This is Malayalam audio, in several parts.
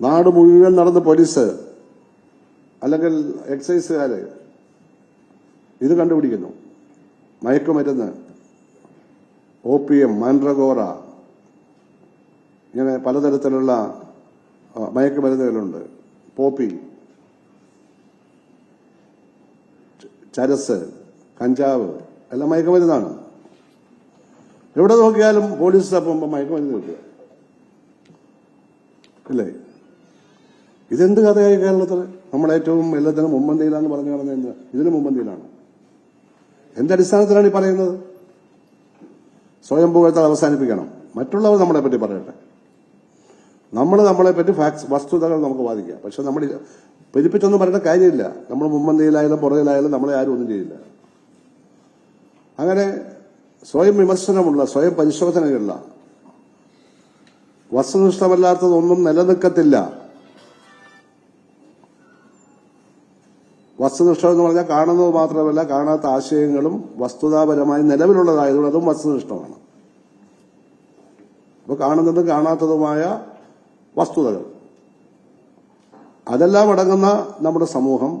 നാട് മുഴുവൻ നടന്ന് പോലീസ് അല്ലെങ്കിൽ എക്സൈസുകാര് ഇത് കണ്ടുപിടിക്കുന്നു. മയക്കുമരുന്ന് ഒ പി എം മാൻഡ്രഗോറ ഇങ്ങനെ പലതരത്തിലുള്ള മയക്കുമരുന്നുകളുണ്ട്. പോപ്പി ചരസ് കഞ്ചാവ് എല്ലാം മയക്കുമരുന്നാണ്. എവിടെ നോക്കിയാലും പോലീസ് അപ്പം മയക്കുമരുന്ന് കിട്ടുക. ഇല്ലേ? ഇതെന്ത് കഥയായി കേരളത്തിൽ നമ്മളേറ്റവും എല്ലാത്തിനും മുമ്പന്തിയിലാന്ന് പറഞ്ഞു പറഞ്ഞത് ഇതിന് മുമ്പന്തിയിലാണ് എന്തടിസ്ഥാനത്തിലാണ് ഈ പറയുന്നത്? സ്വയം പുകഴ്ത്തൽ അവസാനിപ്പിക്കണം. മറ്റുള്ളവർ നമ്മളെ പറ്റി പറയട്ടെ. നമ്മൾ നമ്മളെ പറ്റി ഫാക്സ് വസ്തുതകൾ നമുക്ക് വാദിക്കാം. പക്ഷെ നമ്മൾ പെരുപ്പിച്ചൊന്നും പറയേണ്ട കാര്യമില്ല. നമ്മൾ മുമ്പന്തിയിലായാലും പുറകിലായാലും നമ്മളെ ആരും ഒന്നും ചെയ്യില്ല. അങ്ങനെ സ്വയം വിമർശനമുള്ള സ്വയം പരിശോധനയുള്ള വസ്തുനിഷ്ഠമല്ലാത്തതൊന്നും നിലനിൽക്കത്തില്ല. വസ്തുനിഷ്ഠ എന്ന് പറഞ്ഞാൽ കാണുന്നത് മാത്രമല്ല കാണാത്ത ആശയങ്ങളും വസ്തുതാപരമായി നിലവിലുള്ളതായതുകൊണ്ട് അതും വസ്തുനിഷ്ഠമാണ്. അപ്പൊ കാണുന്നതും കാണാത്തതുമായ വസ്തുതകൾ. അതെല്ലാം അടങ്ങുന്ന നമ്മുടെ സമൂഹം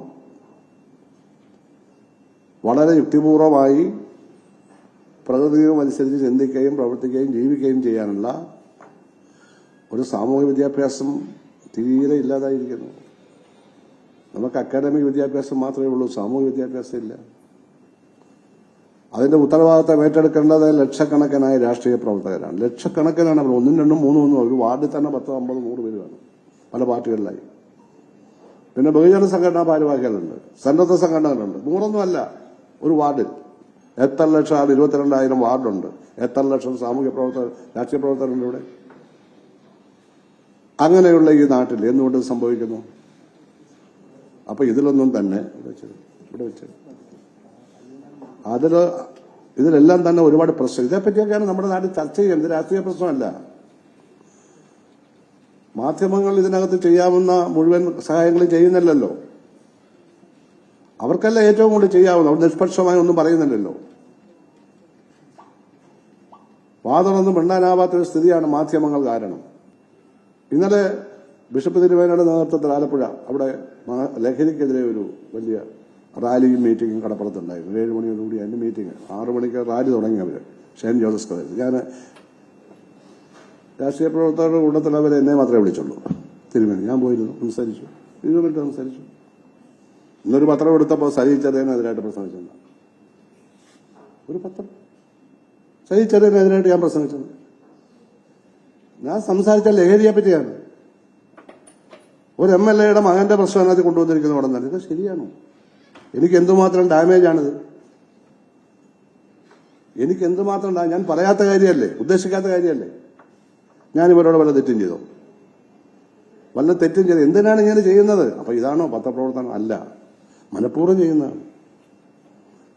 വളരെ യുക്തിപൂർവമായി പ്രകൃതിയും അനുസരിച്ച് ചിന്തിക്കുകയും പ്രവർത്തിക്കുകയും ജീവിക്കുകയും ചെയ്യാനുള്ള ഒരു സാമൂഹ്യ വിദ്യാഭ്യാസം തീരെ ഇല്ലാതായിരിക്കുന്നു. നമുക്ക് അക്കാഡമിക് വിദ്യാഭ്യാസം മാത്രമേ ഉള്ളൂ സാമൂഹിക വിദ്യാഭ്യാസം ഇല്ല. അതിന്റെ ഉത്തരവാദിത്തം ഏറ്റെടുക്കേണ്ടത് ലക്ഷക്കണക്കിനായ രാഷ്ട്രീയ പ്രവർത്തകരാണ്. ലക്ഷക്കണക്കിനാണ് അവർ. ഒന്നും രണ്ടും മൂന്നും ഒന്നും ഒരു വാർഡിൽ തന്നെ പത്ത് അമ്പത് നൂറ് പേര് വേണം പല പാർട്ടികളിലായി. പിന്നെ ബഹുജന സംഘടനാ ഭാരവാഹികളുണ്ട് സന്നദ്ധ സംഘടനകളുണ്ട്. നൂറൊന്നുമല്ല ഒരു വാർഡിൽ. എത്ര ലക്ഷം ആൾ ഇരുപത്തിരണ്ടായിരം വാർഡുണ്ട്. എത്ര ലക്ഷം സാമൂഹ്യ പ്രവർത്തകർ രാഷ്ട്രീയ പ്രവർത്തകരുണ്ട് ഇവിടെ? അങ്ങനെയുള്ള ഈ നാട്ടിൽ എന്തുകൊണ്ട് സംഭവിക്കുന്നു? അപ്പൊ ഇതിലൊന്നും തന്നെ ഇവിടെ വെച്ചത്, അതിൽ ഇതിലെല്ലാം തന്നെ ഒരുപാട് പ്രശ്നം. ഇതേപ്പറ്റിയൊക്കെയാണ് നമ്മുടെ നാട്ടിൽ ചർച്ച ചെയ്യുന്നത്. രാഷ്ട്രീയ പ്രശ്നമല്ല. മാധ്യമങ്ങൾ ഇതിനകത്ത് ചെയ്യാവുന്ന മുഴുവൻ സഹായങ്ങളും ചെയ്യുന്നില്ലല്ലോ. അവർക്കല്ല ഏറ്റവും കൂടുതൽ ചെയ്യാവുന്ന അവർ നിഷ്പക്ഷമായി ഒന്നും പറയുന്നില്ലല്ലോ. വാദമൊന്നും മിണ്ടാനാവാത്തൊരു സ്ഥിതിയാണ് മാധ്യമങ്ങൾ കാരണം. ഇന്നലെ ബിഷപ്പ് തിരുവേനയുടെ നേതൃത്വത്തിൽ ആലപ്പുഴ അവിടെ ലഹരിക്കെതിരെ ഒരു വലിയ റാലിയും മീറ്റിംഗും കടപ്പുറത്തുണ്ടായിരുന്നു. ഏഴ് മണിയോടുകൂടി അതിന്റെ മീറ്റിംഗ് ആറു മണിക്ക് റാലി തുടങ്ങി അവർ. ഷെയിൻ ജോസഫ് കഥയിൽ ഞാൻ രാഷ്ട്രീയ പ്രവർത്തകരുടെ കൂട്ടത്തിൽ അവർ എന്നെ മാത്രമേ വിളിച്ചുള്ളൂ. തിരുമേനി. ഞാൻ പോയിരുന്നു. സംസാരിച്ചു. ഇരുപത് മിനിറ്റ് സംസാരിച്ചു. ഇന്നൊരു പത്രം എടുത്തപ്പോൾ സഹിച്ചതേനെതിരായിട്ട് പ്രസംഗിച്ചില്ല ഒരു പത്രം. സഹിച്ചതേനെതിരായിട്ട് ഞാൻ പ്രസംഗിച്ചത് ഞാൻ സംസാരിച്ച ലഹരിയെ പറ്റിയാണ് ഒരു എം എൽ എയുടെ മകന്റെ പ്രശ്നം അതിനകത്ത് കൊണ്ടുവന്നിരിക്കുന്ന ഉടനെ ഇത് ശരിയാണോ? എനിക്ക് എന്തുമാത്രം ഡാമേജാണിത്? എനിക്ക് എന്തുമാത്രം ഞാൻ പറയാത്ത കാര്യമല്ലേ? ഉദ്ദേശിക്കാത്ത കാര്യമല്ലേ? ഞാൻ ഇവരോട് വല്ല തെറ്റും ചെയ്തോ? വല്ല തെറ്റും ചെയ്തു? എന്തിനാണ് ഇങ്ങനെ ചെയ്യുന്നത്? അപ്പൊ ഇതാണോ പത്രപ്രവർത്തനം? അല്ല. മനഃപൂർവം ചെയ്യുന്നതാണ്.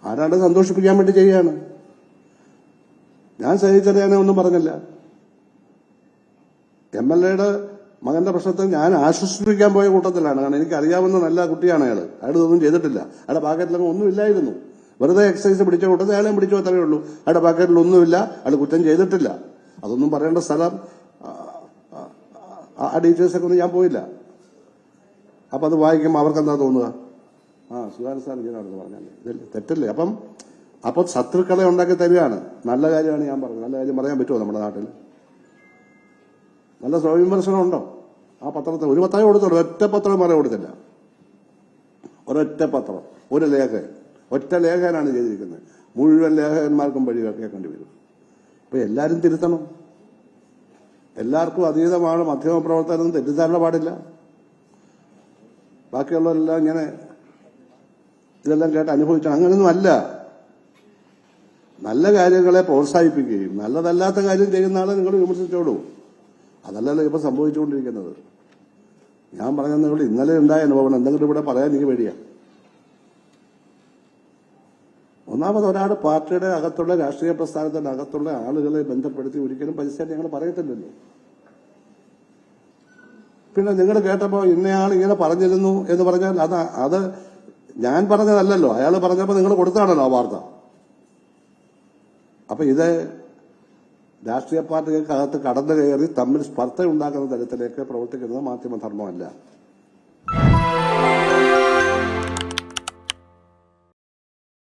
ആരാണ്ട് സന്തോഷിപ്പിക്കാൻ വേണ്ടി ചെയ്യാണ് ഞാൻ സഹിച്ചറിയാനേ ഒന്നും പറഞ്ഞില്ല. എം എൽ എയുടെ മകന്റെ പ്രശ്നത്തിൽ ഞാൻ ആശ്വസിപ്പിക്കാൻ പോയ കൂട്ടത്തിലാണ്. കാരണം എനിക്ക് അറിയാവുന്ന നല്ല കുട്ടിയാണ് അയാൾ. അയാൾ ഇതൊന്നും ചെയ്തിട്ടില്ല. അയാളുടെ പാക്കറ്റിലൊന്നും ഒന്നും ഇല്ലായിരുന്നു. വെറുതെ എക്സസൈസ് പിടിച്ച കൂട്ടത്തിൽ അയാളെയും പിടിച്ചു അത്രയേ ഉള്ളൂ. അയാളുടെ പാക്കറ്റിൽ ഒന്നുമില്ല അയാൾ കുറ്റം ചെയ്തിട്ടില്ല. അതൊന്നും പറയേണ്ട സ്ഥലം ആ, ആ, ആ ഡീറ്റെയിൽസ് ഒക്കെ ഒന്നും ഞാൻ പോയില്ല. അപ്പൊ അത് വായിക്കുമ്പോൾ അവർക്ക് എന്താ തോന്നുക? ആ സുധാകരൻ സാർ ഇങ്ങനെയാണെന്ന് പറഞ്ഞാൽ തെറ്റല്ലേ? അപ്പം അപ്പൊ ശത്രുക്കളെ ഉണ്ടാക്കി തരികയാണ്. നല്ല കാര്യമാണ് ഞാൻ പറഞ്ഞത്. നല്ല കാര്യം പറയാൻ പറ്റുമോ നമ്മുടെ നാട്ടിൽ? നല്ല സ്വയംവിമർശനം ഉണ്ടോ ആ പത്രത്തെ ഒരു പത്രമേ കൊടുത്തുള്ളൂ ഒറ്റ പത്രം മാറി കൊടുത്തില്ല. ഒരൊറ്റ പത്രം ഒരു ലേഖകൻ. ഒറ്റ ലേഖകനാണ് ചെയ്തിരിക്കുന്നത്. മുഴുവൻ ലേഖകന്മാർക്കും വഴി കേൾക്കേണ്ടി വരും. അപ്പൊ എല്ലാവരും തിരുത്തണം. എല്ലാവർക്കും അതീതമാണ് മാധ്യമപ്രവർത്തനം തെറ്റിദ്ധാരണ പാടില്ല. ബാക്കിയുള്ളവരെല്ലാം ഇങ്ങനെ ഇതെല്ലാം കേട്ട് അനുഭവിച്ചാണ്. അങ്ങനെയൊന്നും അല്ല. നല്ല കാര്യങ്ങളെ പ്രോത്സാഹിപ്പിക്കുകയും നല്ലതല്ലാത്ത കാര്യം ചെയ്യുന്ന ആളെ നിങ്ങൾ വിമർശിച്ചോളൂ. അതല്ലല്ലോ ഇപ്പൊ സംഭവിച്ചുകൊണ്ടിരിക്കുന്നത്. ഞാൻ പറഞ്ഞതുകൊണ്ട് ഇന്നലെ ഉണ്ടായ അനുഭവം എന്തെങ്കിലും ഇവിടെ പറയാൻ എനിക്ക് പേടിയാ. ഒന്നാമത് ഒരാൾ പാർട്ടിയുടെ അകത്തുള്ള രാഷ്ട്രീയ പ്രസ്ഥാനത്തിന്റെ അകത്തുള്ള ആളുകളെ ബന്ധപ്പെടുത്തി ഒരിക്കലും പരസ്യമായിട്ട് ഞങ്ങൾ പറയത്തില്ലല്ലോ. പിന്നെ നിങ്ങൾ കേട്ടപ്പോ ഇന്നയാൾ ഇങ്ങനെ പറഞ്ഞിരുന്നു എന്ന് പറഞ്ഞാൽ അത് അത് ഞാൻ പറഞ്ഞതല്ലല്ലോ. അയാൾ പറഞ്ഞപ്പോ നിങ്ങൾ കൊടുത്താണല്ലോ ആ വാർത്ത. അപ്പൊ ഇത് രാഷ്ട്രീയ പാർട്ടികൾക്കകത്ത് കടന്നു കയറി തമ്മിൽ സ്പർദ്ധ ഉണ്ടാക്കുന്ന തരത്തിലേക്ക് പ്രവർത്തിക്കുന്നത് മാധ്യമധർമ്മമല്ല.